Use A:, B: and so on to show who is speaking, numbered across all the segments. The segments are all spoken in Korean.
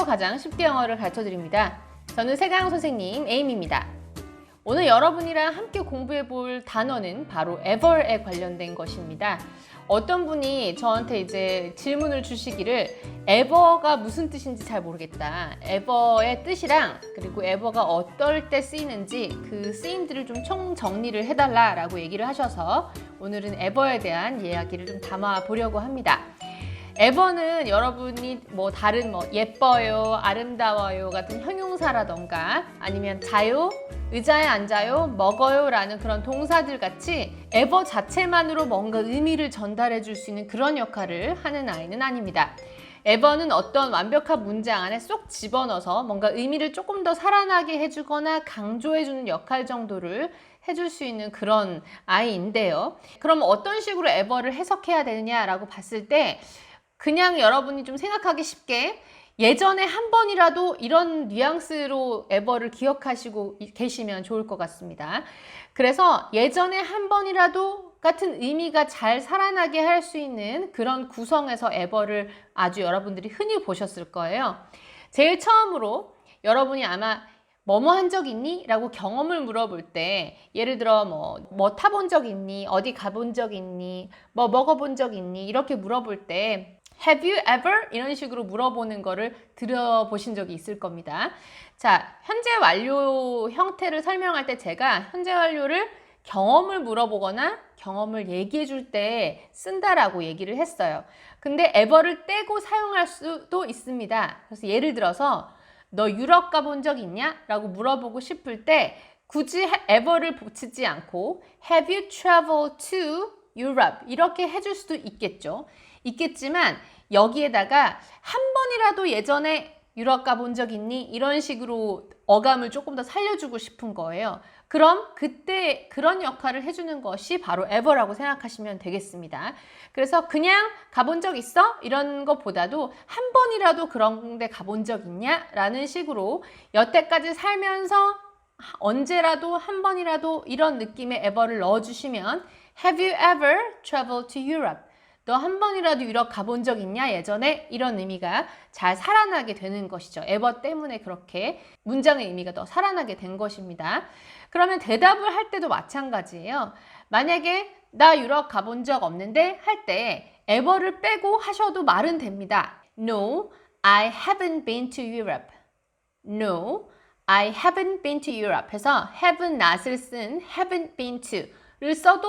A: 세상에서 가장 쉽게 영어를 가르쳐 드립니다. 저는 세강 선생님 에임입니다. 오늘 여러분이랑 함께 공부해 볼 단어는 바로 ever에 관련된 것입니다. 어떤 분이 저한테 이제 질문을 주시기를 ever가 무슨 뜻인지 잘 모르겠다. ever의 뜻이랑 그리고 ever가 어떨 때 쓰이는지 그 쓰임들을 좀 총 정리를 해달라라고 얘기를 하셔서 오늘은 ever에 대한 이야기를 좀 담아 보려고 합니다. 에버는 여러분이 뭐 다른 뭐 예뻐요, 아름다워요 같은 형용사라던가 아니면 자요, 의자에 앉아요, 먹어요 라는 그런 동사들 같이 에버 자체만으로 뭔가 의미를 전달해 줄 수 있는 그런 역할을 하는 아이는 아닙니다. 에버는 어떤 완벽한 문장 안에 쏙 집어넣어서 뭔가 의미를 조금 더 살아나게 해주거나 강조해주는 역할 정도를 해줄 수 있는 그런 아이인데요. 그럼 어떤 식으로 에버를 해석해야 되느냐라고 봤을 때 그냥 여러분이 좀 생각하기 쉽게 예전에 한 번이라도 이런 뉘앙스로 에버를 기억하시고 이- 계시면 좋을 것 같습니다. 그래서 예전에 한 번이라도 같은 의미가 잘 살아나게 할 수 있는 그런 구성에서 에버를 아주 여러분들이 흔히 보셨을 거예요. 제일 처음으로 여러분이 아마 뭐뭐 한 적 있니? 라고 경험을 물어볼 때 예를 들어 뭐 뭐 타본 적 있니? 어디 가본 적 있니? 뭐 먹어본 적 있니? 이렇게 물어볼 때 Have you ever? 이런 식으로 물어보는 거를 들어보신 적이 있을 겁니다. 자, 현재 완료 형태를 설명할 때 제가 현재 완료를 경험을 물어보거나 경험을 얘기해 줄 때 쓴다라고 얘기를 했어요. 근데 ever를 떼고 사용할 수도 있습니다. 그래서 예를 들어서 너 유럽 가본 적 있냐? 라고 물어보고 싶을 때 굳이 ever를 붙이지 않고 Have you traveled to Europe? 이렇게 해줄 수도 있겠죠. 있겠지만 여기에다가 한 번이라도 예전에 유럽 가본 적 있니? 이런 식으로 어감을 조금 더 살려주고 싶은 거예요. 그럼 그때 그런 역할을 해주는 것이 바로 ever라고 생각하시면 되겠습니다. 그래서 그냥 가본 적 있어? 이런 것보다도 한 번이라도 그런 데 가본 적 있냐? 라는 식으로 여태까지 살면서 언제라도 한 번이라도 이런 느낌의 ever를 넣어주시면 Have you ever traveled to Europe? 너 한 번이라도 유럽 가본 적 있냐 예전에 이런 의미가 잘 살아나게 되는 것이죠. 에버 때문에 그렇게 문장의 의미가 더 살아나게 된 것입니다. 그러면 대답을 할 때도 마찬가지예요. 만약에 나 유럽 가본 적 없는데 할 때 에버를 빼고 하셔도 말은 됩니다. No, I haven't been to Europe. No, I haven't been to Europe. 해서 have not을 쓴 haven't been to를 써도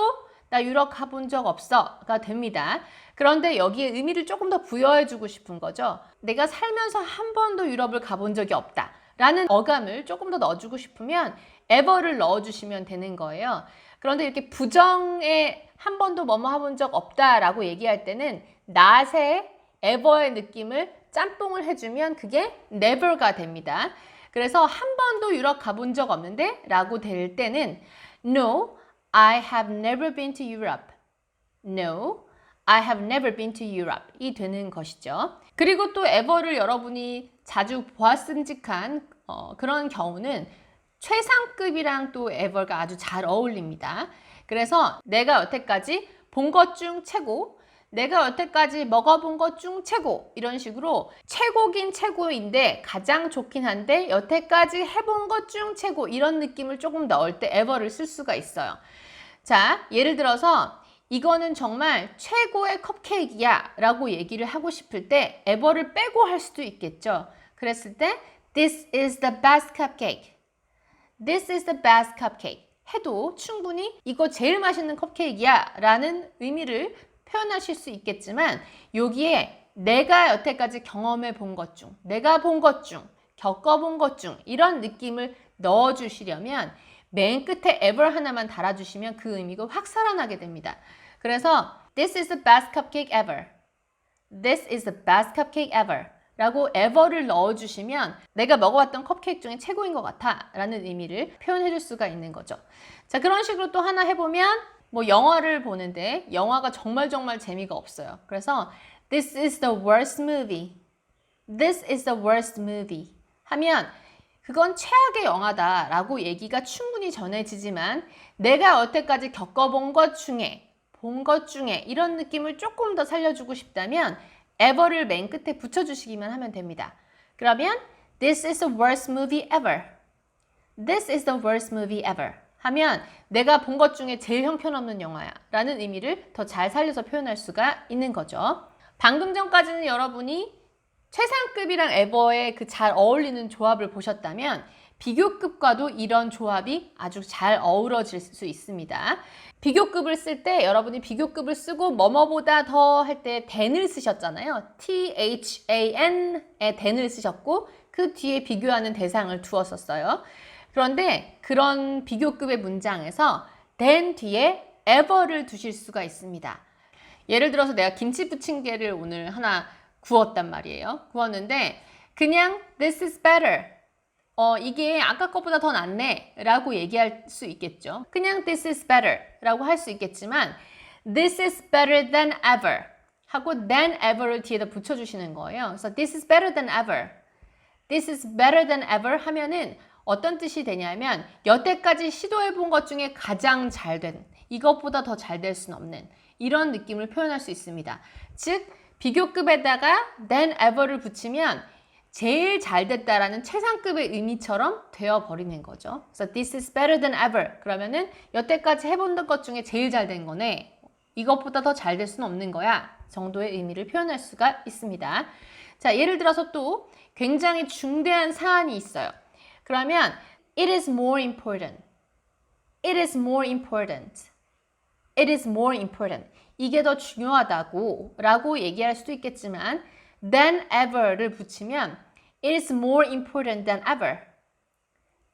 A: 나 유럽 가본 적 없어가 됩니다. 그런데 여기에 의미를 조금 더 부여해 주고 싶은 거죠. 내가 살면서 한 번도 유럽을 가본 적이 없다. 라는 어감을 조금 더 넣어주고 싶으면 ever를 넣어주시면 되는 거예요. 그런데 이렇게 부정에 한 번도 뭐뭐 해본 적 없다라고 얘기할 때는 not에 ever의 느낌을 짬뽕을 해주면 그게 never가 됩니다. 그래서 한 번도 유럽 가본 적 없는데 라고 될 때는 No, I have never been to Europe. No, I have never been to Europe. 이 되는 것이죠. 그리고 또 ever를 여러분이 자주 보았음직한 어, 그런 경우는 최상급이랑 또 ever가 아주 잘 어울립니다. 그래서 내가 여태까지 본 것 중 최고, 내가 여태까지 먹어본 것 중 최고 이런 식으로 최고긴 최고인데 가장 좋긴 한데 여태까지 해본 것 중 최고 이런 느낌을 조금 넣을 때 ever를 쓸 수가 있어요. 자, 예를 들어서 이거는 정말 최고의 컵케이크야 라고 얘기를 하고 싶을 때 ever를 빼고 할 수도 있겠죠. 그랬을 때 This is the best cupcake. This is the best cupcake. 해도 충분히 이거 제일 맛있는 컵케이크야 라는 의미를 표현하실 수 있겠지만 여기에 내가 여태까지 경험해 본 것 중, 내가 본 것 중, 겪어본 것 중 이런 느낌을 넣어주시려면 맨 끝에 ever 하나만 달아주시면 그 의미가 확 살아나게 됩니다. 그래서 This is the best cupcake ever. This is the best cupcake ever. 라고 ever를 넣어주시면 내가 먹어봤던 컵케이크 중에 최고인 것 같아 라는 의미를 표현해 줄 수가 있는 거죠. 자, 그런 식으로 또 하나 해보면 뭐 영화를 보는데 영화가 정말 정말 재미가 없어요. 그래서 This is the worst movie. This is the worst movie. 하면 그건 최악의 영화다 라고 얘기가 충분히 전해지지만 내가 여태까지 겪어본 것 중에 본 것 중에 이런 느낌을 조금 더 살려주고 싶다면 ever를 맨 끝에 붙여주시기만 하면 됩니다. 그러면 This is the worst movie ever. This is the worst movie ever. 하면 내가 본 것 중에 제일 형편없는 영화야 라는 의미를 더 잘 살려서 표현할 수가 있는 거죠. 방금 전까지는 여러분이 최상급이랑 에버의 그 잘 어울리는 조합을 보셨다면 비교급과도 이런 조합이 아주 잘 어우러질 수 있습니다. 비교급을 쓸 때 여러분이 비교급을 쓰고 뭐뭐보다 더 할 때 than을 쓰셨잖아요. T-H-A-N의 than을 쓰셨고 그 뒤에 비교하는 대상을 두었었어요. 그런데 그런 비교급의 문장에서 than 뒤에 ever를 두실 수가 있습니다. 예를 들어서 내가 김치 부침개를 오늘 하나 구웠단 말이에요. 구웠는데 그냥 this is better. 어, 이게 아까 것보다 더 낫네 라고 얘기할 수 있겠죠. 그냥 this is better 라고 할 수 있겠지만 this is better than ever 하고 than ever를 뒤에다 붙여주시는 거예요. 그래서 this is better than ever. this is better than ever 하면은 어떤 뜻이 되냐면 여태까지 시도해 본 것 중에 가장 잘 된, 이것보다 더 잘 될 수는 없는 이런 느낌을 표현할 수 있습니다. 즉 비교급에다가 than ever를 붙이면 제일 잘 됐다라는 최상급의 의미처럼 되어 버리는 거죠. 그래서 this is better than ever. 그러면은 여태까지 해본 것 중에 제일 잘 된 거네. 이것보다 더 잘 될 수는 없는 거야. 정도의 의미를 표현할 수가 있습니다. 자, 예를 들어서 또 굉장히 중대한 사안이 있어요. 그러면 it is more important. It is more important. It is more important. 이게 더 중요하다고 라고 얘기할 수도 있겠지만 than ever를 붙이면 it is more important than ever.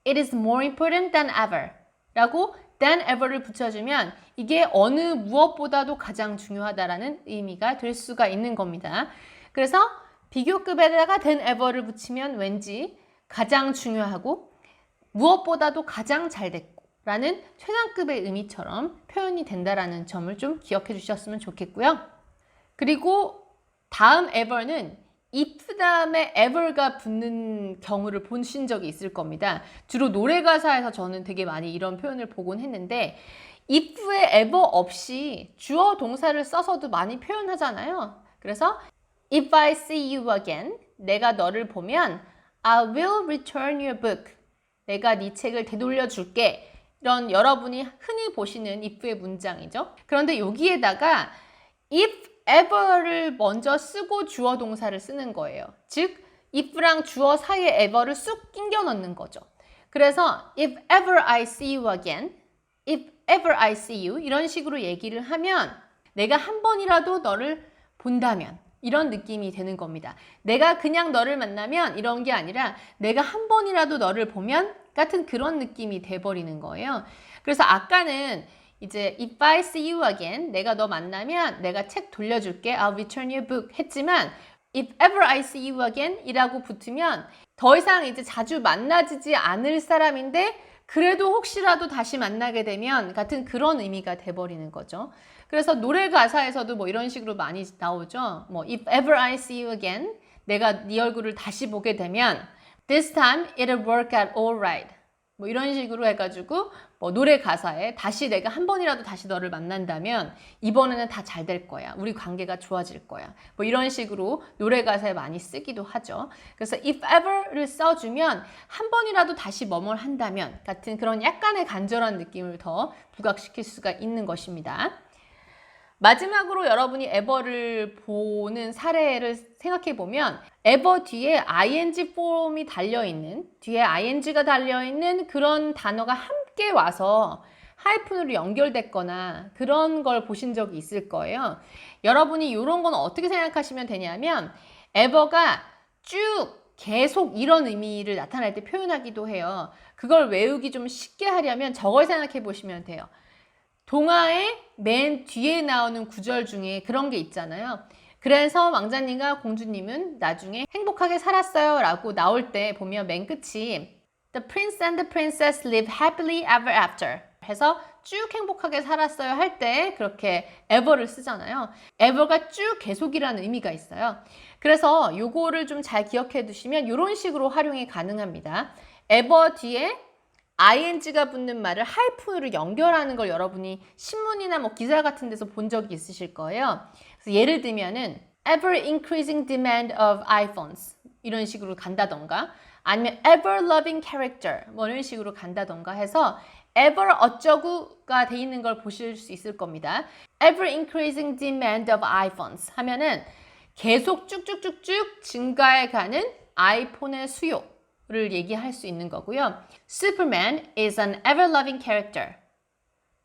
A: It is more important than ever. 라고 than ever를 붙여주면 이게 어느 무엇보다도 가장 중요하다라는 의미가 될 수가 있는 겁니다. 그래서 비교급에다가 than ever를 붙이면 왠지 가장 중요하고 무엇보다도 가장 잘 됐고 라는 최상급의 의미처럼 표현이 된다라는 점을 좀 기억해 주셨으면 좋겠고요. 그리고 다음 ever는 if 다음에 ever가 붙는 경우를 보신 적이 있을 겁니다. 주로 노래 가사에서 저는 되게 많이 이런 표현을 보곤 했는데 if에 ever 없이 주어 동사를 써서도 많이 표현하잖아요. 그래서 if I see you again 내가 너를 보면 I will return your book 내가 네 책을 되돌려 줄게 이런 여러분이 흔히 보시는 if의 문장이죠. 그런데 여기에다가 if ever를 먼저 쓰고 주어 동사를 쓰는 거예요. 즉 if랑 주어 사이에 ever를 쑥 끼겨 넣는 거죠. 그래서 if ever I see you again, if ever I see you 이런 식으로 얘기를 하면 내가 한 번이라도 너를 본다면 이런 느낌이 되는 겁니다. 내가 그냥 너를 만나면 이런 게 아니라 내가 한 번이라도 너를 보면 같은 그런 느낌이 돼버리는 거예요. 그래서 아까는 이제 if I see you again 내가 너 만나면 내가 책 돌려줄게 I'll return your book 했지만 if ever I see you again 이라고 붙으면 더 이상 이제 자주 만나지지 않을 사람인데 그래도 혹시라도 다시 만나게 되면 같은 그런 의미가 돼버리는 거죠. 그래서 노래 가사에서도 뭐 이런 식으로 많이 나오죠. 뭐 if ever I see you again 내가 네 얼굴을 다시 보게 되면 this time it'll work out alright. 뭐 이런 식으로 해가지고 뭐 노래 가사에 다시 내가 한 번이라도 다시 너를 만난다면 이번에는 다 잘 될 거야. 우리 관계가 좋아질 거야. 뭐 이런 식으로 노래 가사에 많이 쓰기도 하죠. 그래서 if ever를 써주면 한 번이라도 다시 뭐뭘 한다면 같은 그런 약간의 간절한 느낌을 더 부각시킬 수가 있는 것입니다. 마지막으로 여러분이 에버를 보는 사례를 생각해 보면 에버 뒤에 ing 폼이 달려 있는 뒤에 ing가 달려 있는 그런 단어가 함께 와서 하이픈으로 연결됐거나 그런 걸 보신 적이 있을 거예요. 여러분이 이런 건 어떻게 생각하시면 되냐면 에버가 쭉 계속 이런 의미를 나타낼 때 표현하기도 해요. 그걸 외우기 좀 쉽게 하려면 저걸 생각해 보시면 돼요. 동화의 맨 뒤에 나오는 구절 중에 그런 게 있잖아요. 그래서 왕자님과 공주님은 나중에 행복하게 살았어요 라고 나올 때 보면 맨 끝이 The prince and the princess live happily ever after 해서 쭉 행복하게 살았어요 할 때 그렇게 ever를 쓰잖아요. ever가 쭉 계속이라는 의미가 있어요. 그래서 요거를 좀 잘 기억해 두시면 이런 식으로 활용이 가능합니다. ever 뒤에 ing가 붙는 말을 하이픈으로 연결하는 걸 여러분이 신문이나 뭐 기사 같은 데서 본 적이 있으실 거예요. 그래서 예를 들면은 ever increasing demand of iPhones. 이런 식으로 간다던가 아니면 ever loving character 뭐 이런 식으로 간다던가 해서 ever 어쩌구가 돼 있는 걸 보실 수 있을 겁니다. ever increasing demand of iPhones 하면은 계속 쭉쭉쭉쭉 증가해 가는 아이폰의 수요를 얘기할 수 있는 거고요. Superman is an ever-loving character.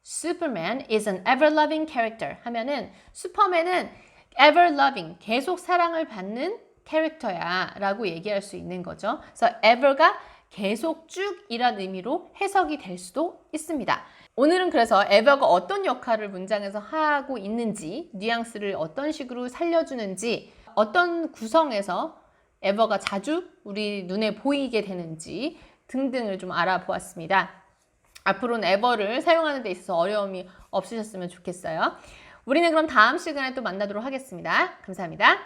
A: Superman is an ever-loving character 하면은 슈퍼맨은 ever-loving, 계속 사랑을 받는 캐릭터야 라고 얘기할 수 있는 거죠. 그래서 ever가 계속 쭉 이란 의미로 해석이 될 수도 있습니다. 오늘은 그래서 ever가 어떤 역할을 문장에서 하고 있는지, 뉘앙스를 어떤 식으로 살려주는지, 어떤 구성에서 ever가 자주 우리 눈에 보이게 되는지 등등을 좀 알아보았습니다. 앞으로는 ever를 사용하는 데 있어서 어려움이 없으셨으면 좋겠어요. 우리는 그럼 다음 시간에 또 만나도록 하겠습니다. 감사합니다.